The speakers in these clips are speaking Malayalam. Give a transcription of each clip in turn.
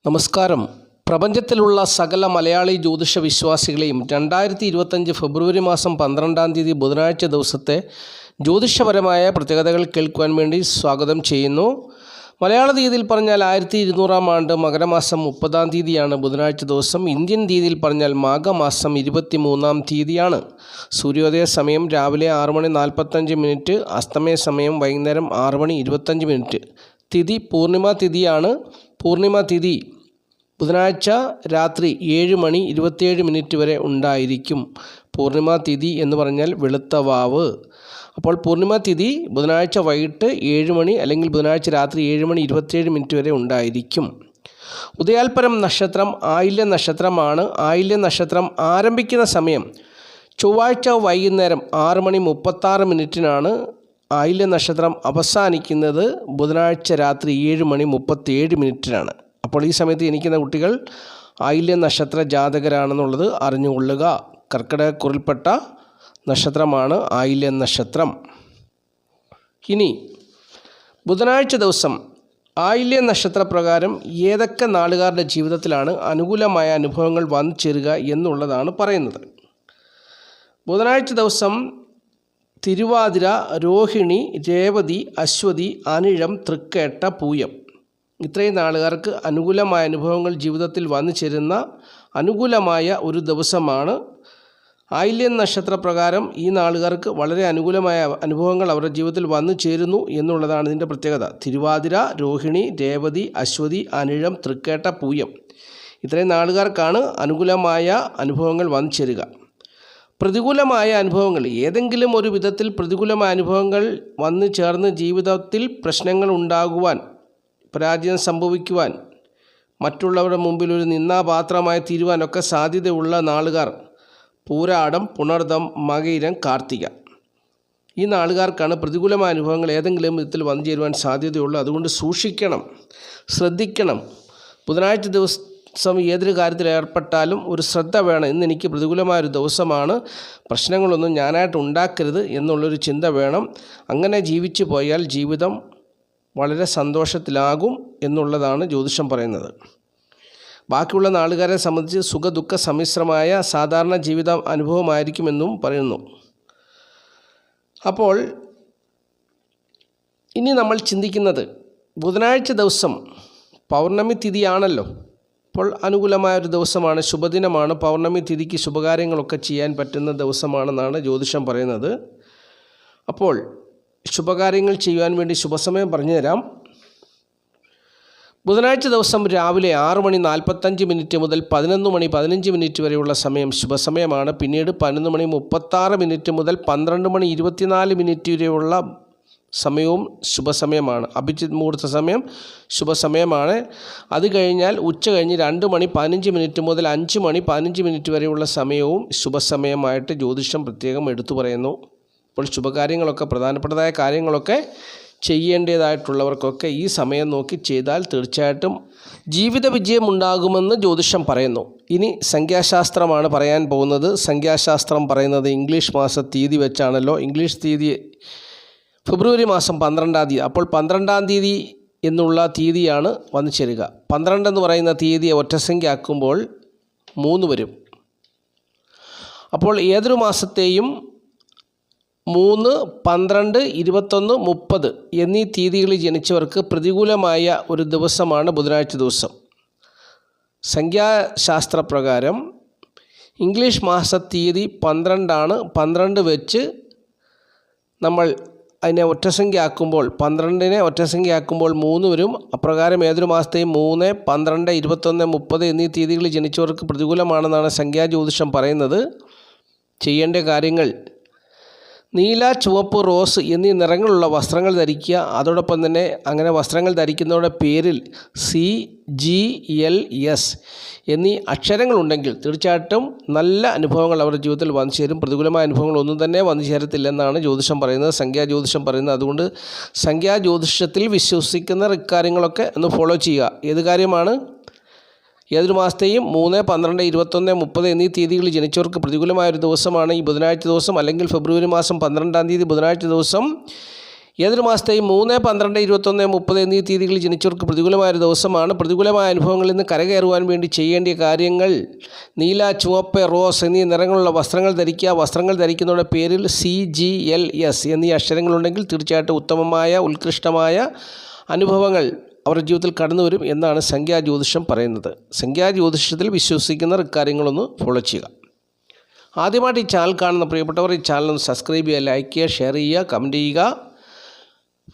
നമസ്കാരം. പ്രപഞ്ചത്തിലുള്ള സകല മലയാളി ജ്യോതിഷ വിശ്വാസികളെയും രണ്ടായിരത്തി ഇരുപത്തഞ്ച് ഫെബ്രുവരി മാസം പന്ത്രണ്ടാം തീയതി ബുധനാഴ്ച ദിവസത്തെ ജ്യോതിഷപരമായ പ്രത്യേകതകൾ കേൾക്കുവാൻ വേണ്ടി സ്വാഗതം ചെയ്യുന്നു. മലയാള തീയതിയിൽ പറഞ്ഞാൽ ആയിരത്തി ഇരുന്നൂറാം ആണ്ട് മകരമാസം മുപ്പതാം തീയതിയാണ് ബുധനാഴ്ച ദിവസം. ഇന്ത്യൻ തീയതിയിൽ പറഞ്ഞാൽ മാഘമാസം ഇരുപത്തി മൂന്നാം തീയതിയാണ്. സൂര്യോദയ സമയം രാവിലെ ആറ് മണി നാൽപ്പത്തഞ്ച് മിനിറ്റ് അസ്തമയ സമയം വൈകുന്നേരം ആറ് മണി ഇരുപത്തഞ്ച് മിനിറ്റ്. തിഥി പൂർണിമ തിഥിയാണ്. പൂർണിമ തിഥി ബുധനാഴ്ച രാത്രി ഏഴ് മണി ഇരുപത്തിയേഴ് മിനിറ്റ് വരെ ഉണ്ടായിരിക്കും. പൂർണിമ തിഥി എന്ന് പറഞ്ഞാൽ വെളുത്ത വാവ്. അപ്പോൾ പൂർണിമ തിഥി ബുധനാഴ്ച വൈകിട്ട് ഏഴ് മണി അല്ലെങ്കിൽ ബുധനാഴ്ച രാത്രി ഏഴ് മണി ഇരുപത്തിയേഴ് മിനിറ്റ് വരെ ഉണ്ടായിരിക്കും. ഉദയാൽപരം നക്ഷത്രം ആയില്യ നക്ഷത്രമാണ്. ആയില്യ നക്ഷത്രം ആരംഭിക്കുന്ന സമയം ചൊവ്വാഴ്ച വൈകുന്നേരം ആറ് മണി മുപ്പത്താറ് മിനിറ്റിനാണ്. ആയില്യ നക്ഷത്രം അവസാനിക്കുന്നത് ബുധനാഴ്ച രാത്രി ഏഴ് മണി മുപ്പത്തിയേഴ് മിനിറ്റിനാണ്. അപ്പോൾ ഈ സമയത്ത് ജനിക്കുന്ന കുട്ടികൾ ആയില്യ നക്ഷത്ര ജാതകരാണെന്നുള്ളത് അറിഞ്ഞുകൊള്ളുക. കർക്കിടകക്കുറിൽപ്പെട്ട നക്ഷത്രമാണ് ആയില്യ നക്ഷത്രം ഇനി ബുധനാഴ്ച ദിവസം ആയില്യ നക്ഷത്രപ്രകാരം ഏതൊക്കെ നാളുകാരുടെ ജീവിതത്തിലാണ് അനുകൂലമായ അനുഭവങ്ങൾ വന്നു ചേരുക എന്നുള്ളതാണ് പറയുന്നത്. ബുധനാഴ്ച ദിവസം തിരുവാതിര രോഹിണി രേവതി അശ്വതി അനിഴം തൃക്കേട്ട പൂയം. ഇത്രയും നാളുകാർക്ക് അനുകൂലമായ അനുഭവങ്ങൾ ജീവിതത്തിൽ വന്നു ചേരുന്ന അനുകൂലമായ ഒരു ദിവസമാണ് ആയില്യൻ നക്ഷത്രപ്രകാരം ഈ നാളുകാർക്ക് വളരെ അനുകൂലമായ അനുഭവങ്ങൾ അവരുടെ ജീവിതത്തിൽ വന്നു ചേരുന്നു എന്നുള്ളതാണ് ഇതിന്റെ പ്രത്യേകത. തിരുവാതിര രോഹിണി രേവതി അശ്വതി അനിഴം തൃക്കേട്ട പൂയം. ഇത്രയും നാളുകാർക്കാണ് അനുകൂലമായ അനുഭവങ്ങൾ വന്നു ചേരുക. പ്രതികൂലമായ അനുഭവങ്ങൾ ഏതെങ്കിലും ഒരു വിധത്തിൽ പ്രതികൂലമായ അനുഭവങ്ങൾ വന്നു ചേർന്ന് ജീവിതത്തിൽ പ്രശ്നങ്ങൾ ഉണ്ടാകുവാൻ പരാജയം സംഭവിക്കുവാൻ മറ്റുള്ളവരുടെ മുമ്പിൽ ഒരു നിന്നാപാത്രമായി തീരുവാനൊക്കെ സാധ്യതയുള്ള നാളുകാർ പൂരാടം പുണർദം മകയിരം കാർത്തിക. ഈ നാളുകാർക്കാണ് പ്രതികൂലമായ അനുഭവങ്ങൾ ഏതെങ്കിലും വിധത്തിൽ വന്നു ചേരുവാൻ സാധ്യതയുള്ളൂ അതുകൊണ്ട് സൂക്ഷിക്കണം ശ്രദ്ധിക്കണം. ബുധനാഴ്ച ദിവസം ഏതൊരു കാര്യത്തിൽ ഏർപ്പെട്ടാലും ഒരു ശ്രദ്ധ വേണം ഇന്ന് എനിക്ക് പ്രതികൂലമായൊരു ദിവസമാണ്. പ്രശ്നങ്ങളൊന്നും ഞാനായിട്ട് ഉണ്ടാക്കരുത് എന്നുള്ളൊരു ചിന്ത വേണം. അങ്ങനെ ജീവിച്ചു പോയാൽ ജീവിതം വളരെ സന്തോഷത്തിലാകും എന്നുള്ളതാണ് ജ്യോതിഷം പറയുന്നത്. ബാക്കിയുള്ള നാളുകാരെ സംബന്ധിച്ച് സുഖദുഃഖ സമ്മിശ്രമായ സാധാരണ ജീവിത അനുഭവമായിരിക്കുമെന്നും പറയുന്നു. അപ്പോൾ ഇനി നമ്മൾ ചിന്തിക്കുന്നത് ബുധനാഴ്ച ദിവസം പൗർണമി തിഥിയാണല്ലോ. അപ്പോൾ അനുകൂലമായ ഒരു ദിവസമാണ് ശുഭദിനമാണ്. പൗർണമി തിഥിക്ക് ശുഭകാര്യങ്ങളൊക്കെ ചെയ്യാൻ പറ്റുന്ന ദിവസമാണെന്നാണ് ജ്യോതിഷം പറയുന്നത്. അപ്പോൾ ശുഭകാര്യങ്ങൾ ചെയ്യുവാൻ വേണ്ടി ശുഭസമയം പറഞ്ഞു തരാം. ബുധനാഴ്ച ദിവസം രാവിലെ ആറ് മണി നാൽപ്പത്തഞ്ച് മിനിറ്റ് മുതൽ പതിനൊന്ന് മണി പതിനഞ്ച് മിനിറ്റ് വരെയുള്ള സമയം ശുഭസമയമാണ്. പിന്നീട് പതിനൊന്ന് മണി മുപ്പത്താറ് മിനിറ്റ് മുതൽ പന്ത്രണ്ട് മണി ഇരുപത്തിനാല് മിനിറ്റ് വരെയുള്ള സമയവും ശുഭസമയമാണ്. അഭിജിത് മുഹൂർത്ത സമയം ശുഭസമയമാണ്. അത് കഴിഞ്ഞാൽ ഉച്ച കഴിഞ്ഞ് രണ്ട് മണി പതിനഞ്ച് മിനിറ്റ് മുതൽ അഞ്ച് മണി പതിനഞ്ച് മിനിറ്റ് വരെയുള്ള സമയവും ശുഭസമയമായിട്ട് ജ്യോതിഷം പ്രത്യേകം എടുത്തു പറയുന്നു. അപ്പോൾ ശുഭകാര്യങ്ങളൊക്കെ പ്രധാനപ്പെട്ടതായ കാര്യങ്ങളൊക്കെ ചെയ്യേണ്ടതായിട്ടുള്ളവർക്കൊക്കെ ഈ സമയം നോക്കി ചെയ്താൽ തീർച്ചയായിട്ടും ജീവിത വിജയം ഉണ്ടാകുമെന്ന് ജ്യോതിഷം പറയുന്നു. ഇനി സംഖ്യാശാസ്ത്രമാണ് പറയാൻ പോകുന്നത്. സംഖ്യാശാസ്ത്രം പറയുന്നത് ഇംഗ്ലീഷ് മാസ തീയതി വെച്ചാണല്ലോ. ഇംഗ്ലീഷ് തീയതി ഫെബ്രുവരി മാസം പന്ത്രണ്ടാം തീയതി. അപ്പോൾ പന്ത്രണ്ടാം തീയതി എന്നുള്ള തീയതിയാണ് വന്നു ചേരുക. പന്ത്രണ്ട് എന്ന് പറയുന്ന തീയതിയെ ഒറ്റസംഖ്യ ആക്കുമ്പോൾ മൂന്ന് വരും. അപ്പോൾ ഏതൊരു മാസത്തെയും മൂന്ന് പന്ത്രണ്ട് ഇരുപത്തൊന്ന് മുപ്പത് എന്നീ തീയതികളിൽ ജനിച്ചവർക്ക് പ്രതികൂലമായ ഒരു ദിവസമാണ് ബുധനാഴ്ച ദിവസം. സംഖ്യാശാസ്ത്രപ്രകാരം ഇംഗ്ലീഷ് മാസ തീയതി പന്ത്രണ്ടാണ്. പന്ത്രണ്ട് വെച്ച് നമ്മൾ അതിനെ ഒറ്റസംഖ്യയാക്കുമ്പോൾ പന്ത്രണ്ടിനെ ഒറ്റസംഖ്യയാക്കുമ്പോൾ മൂന്ന് വരും. അപ്രകാരം ഏതൊരു മാസത്തെയും മൂന്ന് പന്ത്രണ്ട് ഇരുപത്തൊന്ന് മുപ്പത് എന്നീ തീയതികളിൽ ജനിച്ചവർക്ക് പ്രതികൂലമാണെന്നാണ് സംഖ്യാജ്യോതിഷം പറയുന്നത്. ചെയ്യേണ്ട കാര്യങ്ങൾ നീല ചുവപ്പ് റോസ് എന്നീ നിറങ്ങളുള്ള വസ്ത്രങ്ങൾ ധരിക്കുക. അതോടൊപ്പം തന്നെ അങ്ങനെ വസ്ത്രങ്ങൾ ധരിക്കുന്നവരുടെ പേരിൽ സി ജി എൽ എസ് എന്നീ അക്ഷരങ്ങളുണ്ടെങ്കിൽ തീർച്ചയായിട്ടും നല്ല അനുഭവങ്ങൾ അവരുടെ ജീവിതത്തിൽ വന്നു ചേരും. പ്രതികൂലമായ അനുഭവങ്ങൾ ഒന്നും തന്നെ വന്നു ചേരത്തില്ലെന്നാണ് ജ്യോതിഷം പറയുന്നത്. സംഖ്യാ ജ്യോതിഷം പറയുന്നത്. അതുകൊണ്ട് സംഖ്യാ ജ്യോതിഷത്തിൽ വിശ്വസിക്കുന്ന കാര്യങ്ങളൊക്കെ ഒന്ന് ഫോളോ ചെയ്യുക. ഏത് കാര്യമാണ്? ഏതൊരു മാസത്തെയും മൂന്ന് പന്ത്രണ്ട് ഇരുപത്തൊന്ന് മുപ്പത് എന്നീ തീയതികളിൽ ജനിച്ചവർക്ക് പ്രതികൂലമായ ഒരു ദിവസമാണ് ഈ ബുധനാഴ്ച ദിവസം അല്ലെങ്കിൽ ഫെബ്രുവരി മാസം പന്ത്രണ്ടാം തീയതി ബുധനാഴ്ച ദിവസം. ഏതൊരു മാസത്തെയും മൂന്ന് പന്ത്രണ്ട് ഇരുപത്തൊന്ന് മുപ്പത് എന്നീ തീയതികളിൽ ജനിച്ചവർക്ക് പ്രതികൂലമായ ഒരു ദിവസമാണ്. പ്രതികൂലമായ അനുഭവങ്ങളിൽ നിന്ന് കരകയറുവാൻ വേണ്ടി ചെയ്യേണ്ട കാര്യങ്ങൾ. നീല ചുവപ്പ് റോസ് എന്നീ നിറങ്ങളുള്ള വസ്ത്രങ്ങൾ ധരിക്കുക വസ്ത്രങ്ങൾ ധരിക്കുന്നവരുടെ പേരിൽ സി ജി എൽ എസ് എന്നീ അക്ഷരങ്ങളുണ്ടെങ്കിൽ തീർച്ചയായിട്ടും ഉത്തമമായ ഉത്കൃഷ്ടമായ അനുഭവങ്ങൾ. അവരുടെ ജീവിതത്തിൽ കടന്നു വരും എന്നാണ് സംഖ്യാജ്യോതിഷം പറയുന്നത്. സംഖ്യാജ്യോതിഷത്തിൽ വിശ്വസിക്കുന്നവർ ഇക്കാര്യങ്ങളൊന്ന് ഫോളോ ചെയ്യുക. ആദ്യമായിട്ട് ഈ ചാനൽ കാണുന്ന പ്രിയപ്പെട്ടവർ ഈ ചാനൽ ഒന്ന് സബ്സ്ക്രൈബ് ചെയ്യുക ലൈക്ക് ചെയ്യുക ഷെയർ ചെയ്യുക കമന്റ് ചെയ്യുക.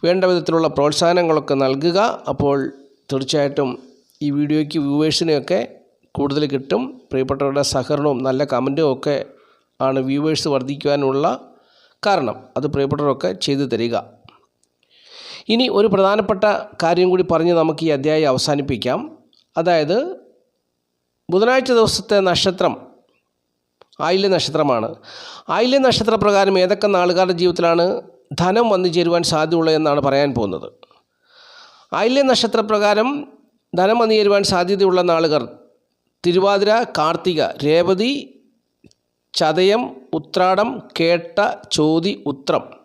വേണ്ട വിധത്തിലുള്ള പ്രോത്സാഹനങ്ങളൊക്കെ നൽകുക. അപ്പോൾ തീർച്ചയായിട്ടും ഈ വീഡിയോയ്ക്ക് വ്യൂവേഴ്സിനെയൊക്കെ കൂടുതൽ കിട്ടും. പ്രിയപ്പെട്ടവരുടെ സഹകരണവും നല്ല കമന്റും ഒക്കെ ആണ് വ്യൂവേഴ്സ് വർദ്ധിക്കുവാനുള്ള കാരണം. അത് പ്രിയപ്പെട്ടവരൊക്കെ ചെയ്തു തരിക. ഇനി ഒരു പ്രധാനപ്പെട്ട കാര്യം കൂടി പറഞ്ഞ് നമുക്ക് ഈ അധ്യായം അവസാനിപ്പിക്കാം. അതായത് ബുധനാഴ്ച ദിവസത്തെ നക്ഷത്രം ആയില്യ നക്ഷത്രമാണ്. ആയില്യ നക്ഷത്രപ്രകാരം ഏതൊക്കെ നാളുകാരുടെ ജീവിതത്തിലാണ് ധനം വന്നു ചേരുവാൻ സാധ്യതയുള്ളത് എന്നാണ് പറയാൻ പോകുന്നത്. ആയില്യ നക്ഷത്രപ്രകാരം ധനം വന്നു ചേരുവാൻ സാധ്യതയുള്ള നാളുകാർ തിരുവാതിര കാർത്തിക രേവതി ചതയം ഉത്രാടം കേട്ട ചോതി ഉത്രം.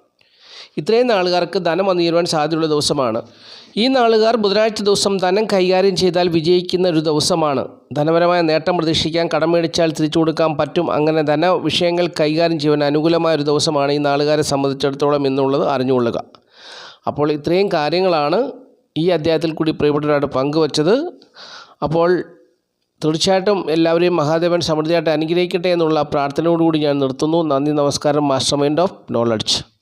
ഇത്രയും നാളുകാർക്ക് ധനം വന്നു ചേരുവാൻ സാധ്യതയുള്ള ദിവസമാണ്. ഈ നാളുകാർ ബുധനാഴ്ച ദിവസം ധനം കൈകാര്യം ചെയ്താൽ വിജയിക്കുന്ന ഒരു ദിവസമാണ്. ധനപരമായ നേട്ടം പ്രതീക്ഷിക്കാൻ കടം മേടിച്ചാൽ തിരിച്ചു കൊടുക്കാൻ പറ്റും. അങ്ങനെ ധന വിഷയങ്ങൾ കൈകാര്യം ചെയ്യുവാൻ അനുകൂലമായ ഒരു ദിവസമാണ് ഈ നാളുകാരെ സംബന്ധിച്ചിടത്തോളം എന്നുള്ളത് അറിഞ്ഞുകൊള്ളുക. അപ്പോൾ ഇത്രയും കാര്യങ്ങളാണ് ഈ അദ്ധ്യായത്തിൽ കൂടി പ്രിയപ്പെട്ടവരായിട്ട് പങ്കുവച്ചത്. അപ്പോൾ തീർച്ചയായിട്ടും എല്ലാവരെയും മഹാദേവൻ സമൃദ്ധിയായിട്ട് അനുഗ്രഹിക്കട്ടെ എന്നുള്ള പ്രാർത്ഥനയോടുകൂടി ഞാൻ നിർത്തുന്നു. നന്ദി നമസ്കാരം. Master mind of knowledge